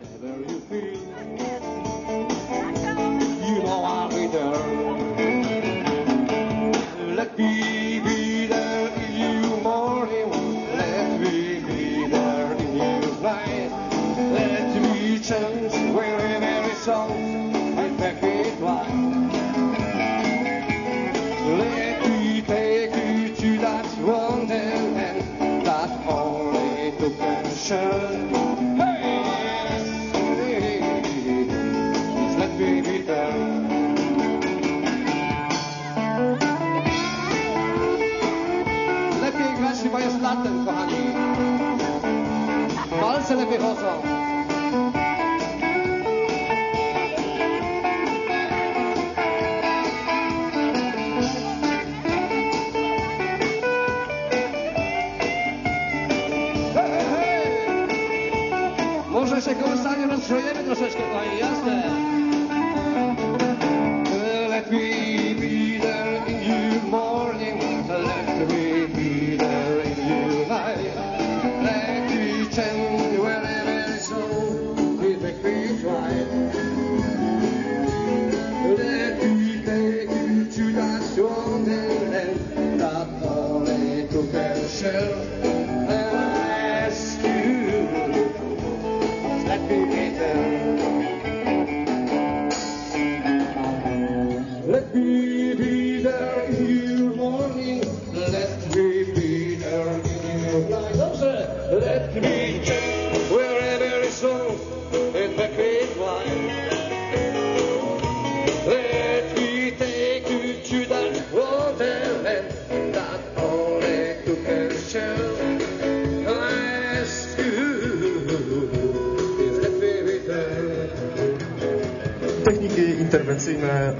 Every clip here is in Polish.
Wherever you rozgrzejemy troszeczkę, kochani, jasne.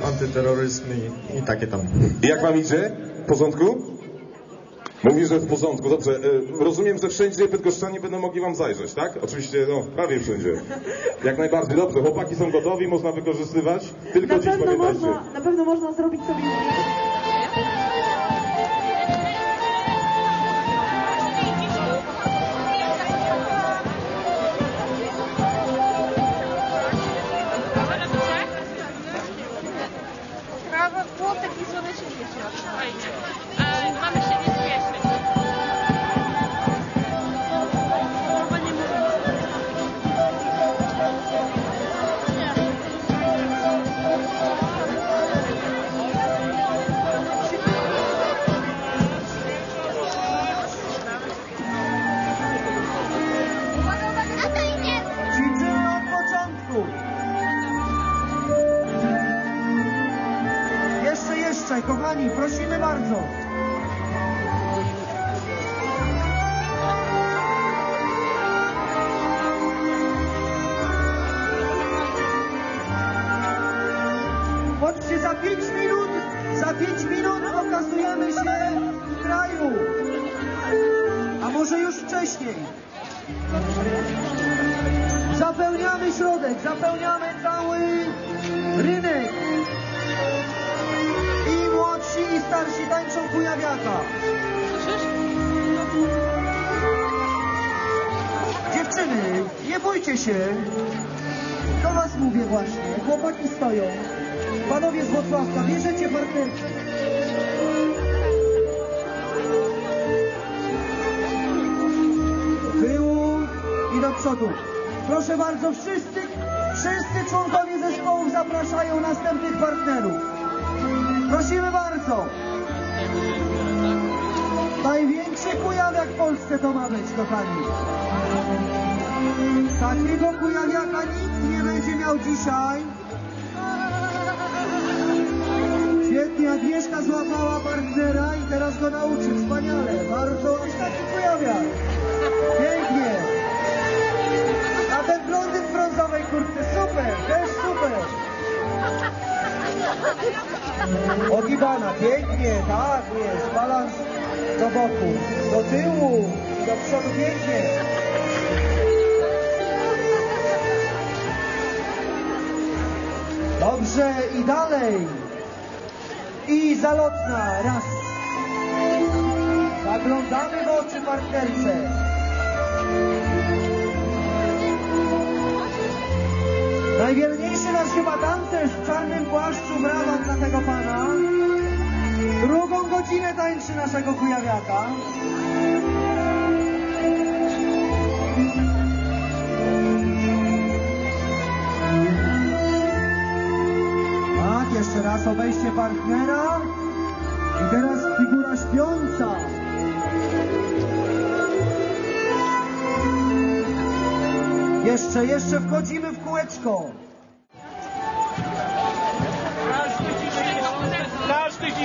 Antyterroryzm i, i takie tam. Jak wam idzie? W porządku? Mówi, że w porządku. Dobrze. e, Rozumiem, że wszędzie bydgoszczanie będą mogli wam zajrzeć, tak? Oczywiście, no, prawie wszędzie. Jak najbardziej. Dobrze. Chłopaki są gotowi, można wykorzystywać. Tylko Na dziś pewno, pamiętajcie. można, na pewno można zrobić sobie bardzo. Chodźcie, za pięć minut, za pięć minut okazujemy się w kraju. A może już wcześniej. Zapełniamy środek, zapełniamy cały starsi tańczą kujawiaka. Dziewczyny, nie bójcie się. Do was mówię właśnie. Chłopaki stoją. Panowie z Wrocławka, bierzecie partnerki. tyłu i do przodu. Proszę bardzo, wszyscy, wszyscy członkowie zespołów zapraszają następnych partnerów. Prosimy bardzo. Największy kujawiak w Polsce to ma być, kochani. Takiego kujawiaka nikt nie będzie miał dzisiaj. Świetnie, Agnieszka złapała partnera i teraz go nauczy. Wspaniale, bardzo aż taki kujawiak. Pięknie. A ten blondyn w brązowej kurtce, super, też super. Ogibana, pięknie, tak jest, balans do boku, do tyłu, do przodu, pięknie. Dobrze i dalej. I zalotna, raz. Zaglądamy w oczy partnerce. Najwierniejszy nasz chyba tancerz w czarnym płaszczu, brawa dla tego pana. Godzinę tańczy naszego kujawiaka. Tak, jeszcze raz obejście partnera. I teraz figura śpiąca. Jeszcze, jeszcze wchodzimy w kółeczko.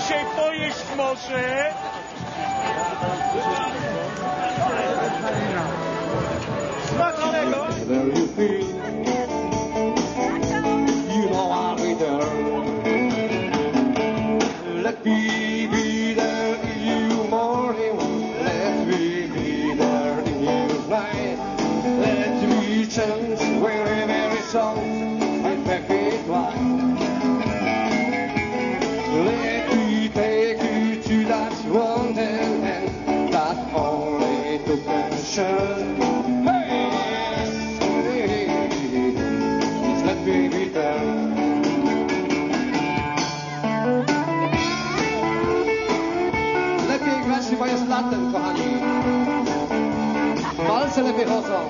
Dzisiaj pojeść może. Smacznego! Walce lepiej chodzą.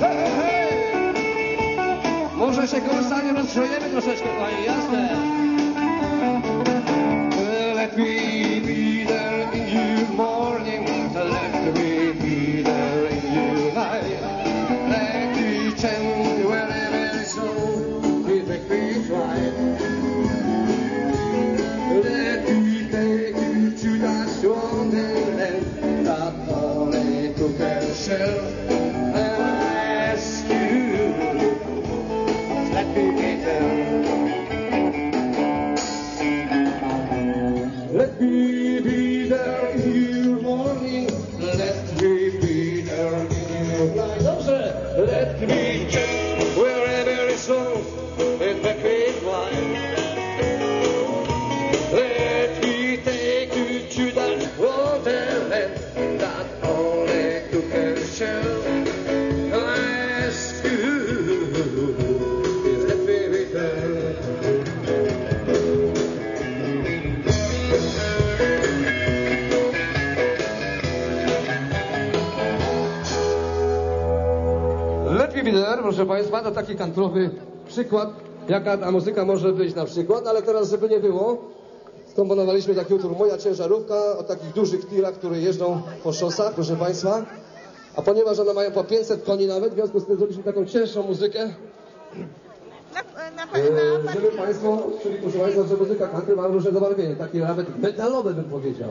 Hej, hej! Może się korzystanie rozgrzejemy troszeczkę, pani, There, proszę Państwa, to taki kantrowy przykład, jaka ta muzyka może być na przykład, ale teraz, żeby nie było, skomponowaliśmy taki utwór Moja ciężarówka o takich dużych tirach, które jeżdżą po szosach, proszę Państwa. A ponieważ one mają po 500 koni nawet, w związku z tym zrobiliśmy taką cięższą muzykę, Na, na, e, na, żeby Państwo, czyli proszę Państwa, że muzyka country ma różne zabarwienie, takie nawet metalowe bym powiedział.